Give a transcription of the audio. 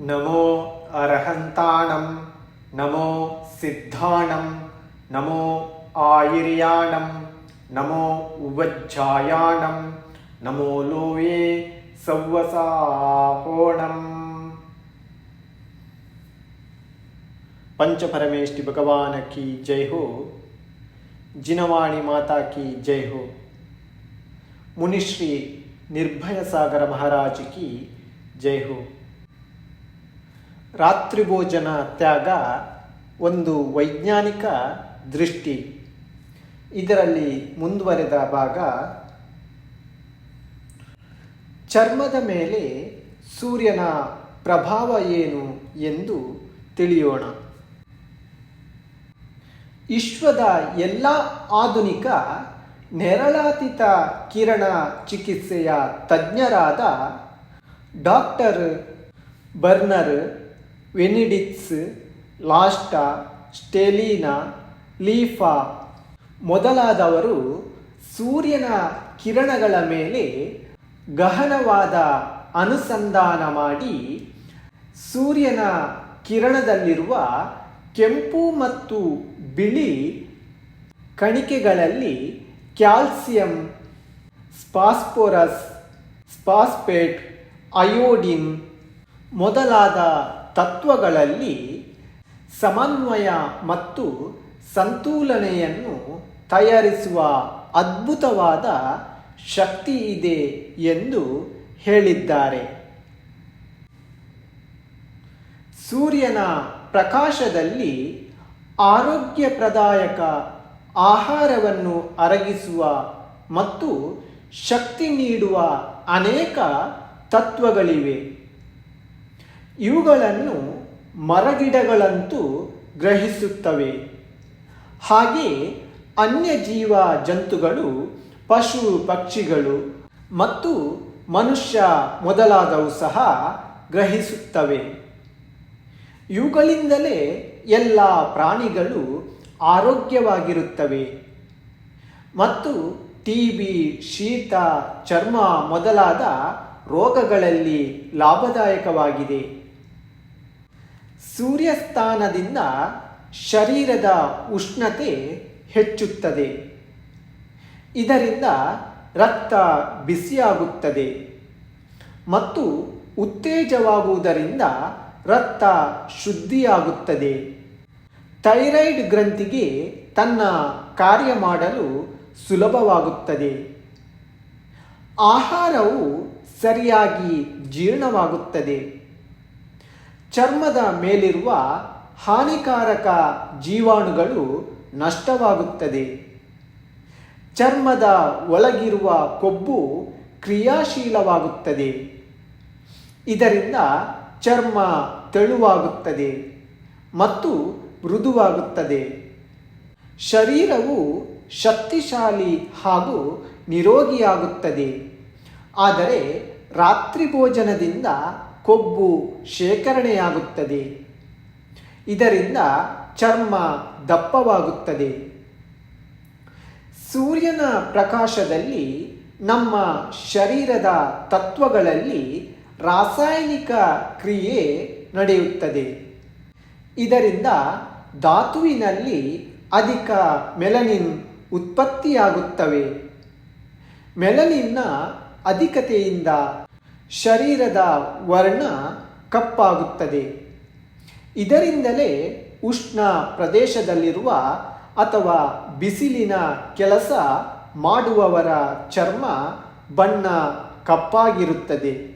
నమో అర్హంతాణం నమో సిద్ధాణం నమో ఆయుర్యాణం నమో ఉవజ్జాయాణం నమో లోయే సవ్వసాహోణం. పంచపరమేష్టి భగవానకి జై హో జినవాణి మాతాకి జై హో. మునిశ్రీ నిర్భయ సాగర మహారాజుకి జై హో. ರಾತ್ರಿ ಭೋಜನ ತ್ಯಾಗ ಒಂದು ವೈಜ್ಞಾನಿಕ ದೃಷ್ಟಿ. ಇದರಲ್ಲಿ ಮುಂದುವರೆದ ಭಾಗ, ಚರ್ಮದ ಮೇಲೆ ಸೂರ್ಯನ ಪ್ರಭಾವ ಏನು ಎಂದು ತಿಳಿಯೋಣ. ವಿಶ್ವದ ಎಲ್ಲ ಆಧುನಿಕ ನೆರಳಾತೀತ ಕಿರಣ ಚಿಕಿತ್ಸೆಯ ತಜ್ಞರಾದ ಡಾಕ್ಟರ್ ಬರ್ನರ್ ವೆನಿಡಿಕ್ಸ್ ಲಾಸ್ಟಾ ಸ್ಟೆಲೀನಾ ಲೀಫಾ ಮೊದಲಾದವರು ಸೂರ್ಯನ ಕಿರಣಗಳ ಮೇಲೆ ಗಹನವಾದ ಅನುಸಂಧಾನ ಮಾಡಿ ಸೂರ್ಯನ ಕಿರಣದಲ್ಲಿರುವ ಕೆಂಪು ಮತ್ತು ಬಿಳಿ ಕಣಿಕೆಗಳಲ್ಲಿ ಕ್ಯಾಲ್ಸಿಯಂ, ಸ್ಪಾಸ್ಪೋರಸ್, ಸ್ಪಾಸ್ಪೇಟ್, ಅಯೋಡಿನ್ ಮೊದಲಾದ ತತ್ವಗಳಲ್ಲಿ ಸಮನ್ವಯ ಮತ್ತು ಸಂತುಲನೆಯನ್ನು ತಯಾರಿಸುವ ಅದ್ಭುತವಾದ ಶಕ್ತಿ ಇದೆ ಎಂದು ಹೇಳಿದ್ದಾರೆ. ಸೂರ್ಯನ ಪ್ರಕಾಶದಲ್ಲಿ ಆರೋಗ್ಯಪ್ರದಾಯಕ ಆಹಾರವನ್ನು ಅರಗಿಸುವ ಮತ್ತು ಶಕ್ತಿ ನೀಡುವ ಅನೇಕ ತತ್ವಗಳಿವೆ. ಇವುಗಳನ್ನು ಮರಗಿಡಗಳಂತೂ ಗ್ರಹಿಸುತ್ತವೆ. ಹಾಗೆ ಅನ್ಯ ಜೀವ ಜಂತುಗಳು, ಪಶು ಪಕ್ಷಿಗಳು ಮತ್ತು ಮನುಷ್ಯ ಮೊದಲಾದವು ಸಹ ಗ್ರಹಿಸುತ್ತವೆ. ಇವುಗಳಿಂದಲೇ ಎಲ್ಲ ಪ್ರಾಣಿಗಳು ಆರೋಗ್ಯವಾಗಿರುತ್ತವೆ. ಮತ್ತು ಟಿ ಬಿ, ಶೀತ, ಚರ್ಮ ಮೊದಲಾದ ರೋಗಗಳಲ್ಲಿ ಲಾಭದಾಯಕವಾಗಿದೆ. ಸೂರ್ಯಸ್ಥಾನದಿಂದ ಶರೀರದ ಉಷ್ಣತೆ ಹೆಚ್ಚುತ್ತದೆ. ಇದರಿಂದ ರಕ್ತ ಬಿಸಿಯಾಗುತ್ತದೆ ಮತ್ತು ಉತ್ತೇಜವಾಗುವುದರಿಂದ ರಕ್ತ ಶುದ್ಧಿಯಾಗುತ್ತದೆ. ಥೈರಾಯ್ಡ್ ಗ್ರಂಥಿಗೆ ತನ್ನ ಕಾರ್ಯ ಮಾಡಲು ಸುಲಭವಾಗುತ್ತದೆ. ಆಹಾರವು ಸರಿಯಾಗಿ ಜೀರ್ಣವಾಗುತ್ತದೆ. ಚರ್ಮದ ಮೇಲಿರುವ ಹಾನಿಕಾರಕ ಜೀವಾಣುಗಳು ನಷ್ಟವಾಗುತ್ತದೆ. ಚರ್ಮದ ಒಳಗಿರುವ ಕೊಬ್ಬು ಕ್ರಿಯಾಶೀಲವಾಗುತ್ತದೆ. ಇದರಿಂದ ಚರ್ಮ ತೆಳುವಾಗುತ್ತದೆ ಮತ್ತು ಮೃದುವಾಗುತ್ತದೆ. ಶರೀರವು ಶಕ್ತಿಶಾಲಿ ಹಾಗೂ ನಿರೋಗಿಯಾಗುತ್ತದೆ. ಆದರೆ ರಾತ್ರಿ ಭೋಜನದಿಂದ ಕೊಬ್ಬು ಶೇಖರಣೆಯಾಗುತ್ತದೆ. ಇದರಿಂದ ಚರ್ಮ ದಪ್ಪವಾಗುತ್ತದೆ. ಸೂರ್ಯನ ಪ್ರಕಾಶದಲ್ಲಿ ನಮ್ಮ ಶರೀರದ ತತ್ವಗಳಲ್ಲಿ ರಾಸಾಯನಿಕ ಕ್ರಿಯೆ ನಡೆಯುತ್ತದೆ. ಇದರಿಂದ ಧಾತುವಿನಲ್ಲಿ ಅಧಿಕ ಮೆಲನಿನ್ ಉತ್ಪತ್ತಿಯಾಗುತ್ತವೆ. ಮೆಲನಿನ್ನ ಅಧಿಕತೆಯಿಂದ ಶರೀರದ ವರ್ಣ ಕಪ್ಪಾಗುತ್ತದೆ. ಇದರಿಂದಲೇ ಉಷ್ಣ ಪ್ರದೇಶದಲ್ಲಿರುವ ಅಥವಾ ಬಿಸಿಲಿನ ಕೆಲಸ ಮಾಡುವವರ ಚರ್ಮ ಬಣ್ಣ ಕಪ್ಪಾಗಿರುತ್ತದೆ.